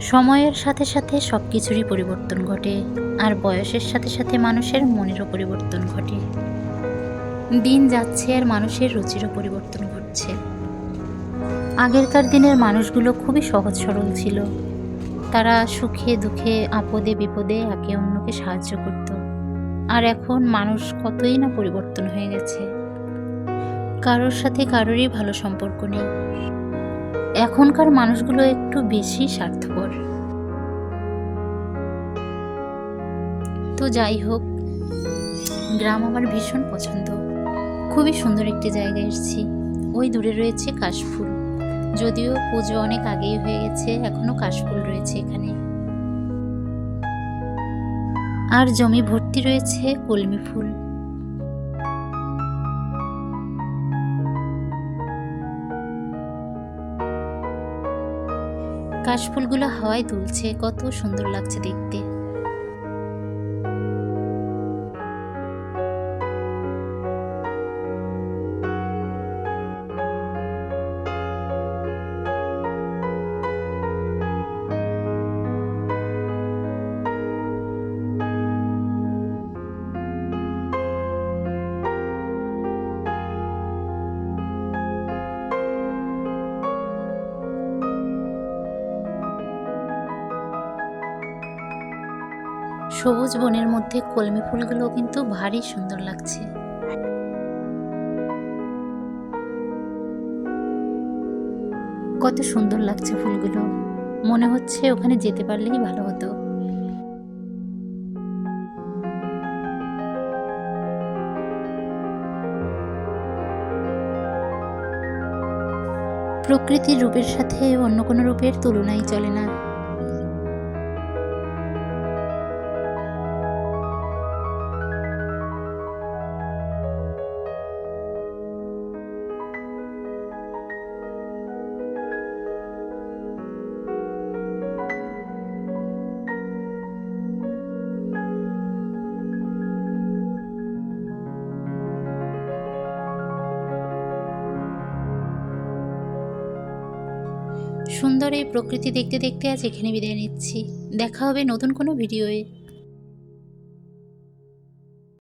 সময়ের সাথে সাথে সব কিছুরই পরিবর্তন ঘটে, আর বয়সের সাথে সাথে মানুষের মনেরও পরিবর্তন ঘটে। দিন যাচ্ছে আর মানুষের রুচিরও পরিবর্তন ঘটছে। আগেরকার দিনের মানুষগুলো খুবই সহজ সরল ছিল। তারা সুখে, দুঃখে, আপদে, বিপদে একে অন্যকে সাহায্য করত। আর এখন মানুষ কতই না পরিবর্তন হয়ে গেছে। কারোর সাথে কারোরই ভালো সম্পর্ক নেই। এখনকার মানুষগুলো একটু বেশি স্বার্থপর। তো যাই হোক, গ্রাম আমার ভীষণ পছন্দ। খুবই সুন্দর একটি জায়গায় এসেছি। ওই দূরে রয়েছে কাশফুল। যদিও পুজো অনেক আগেই হয়ে গেছে, এখনও কাশফুল রয়েছে এখানে। আর জমি ভর্তি রয়েছে কলমি ফুল। কাশফুলগুলো হাওয়ায় দুলছে কত সুন্দর লাগছে দেখতে। সবুজ বনের মধ্যে কলমি ফুলগুলো কিন্তু ভারী সুন্দর লাগছে। কত সুন্দর লাগছে ফুলগুলো। মনে হচ্ছে ওখানে যেতে পারলেই ভালো হতো। প্রকৃতির রূপের সাথে অন্য কোনো রূপের তুলনাই চলে না। সুন্দর এই প্রকৃতি দেখতে দেখতে আজ এখানে বিদায় নিচ্ছি। দেখা হবে নতুন কোনো ভিডিওয়ে।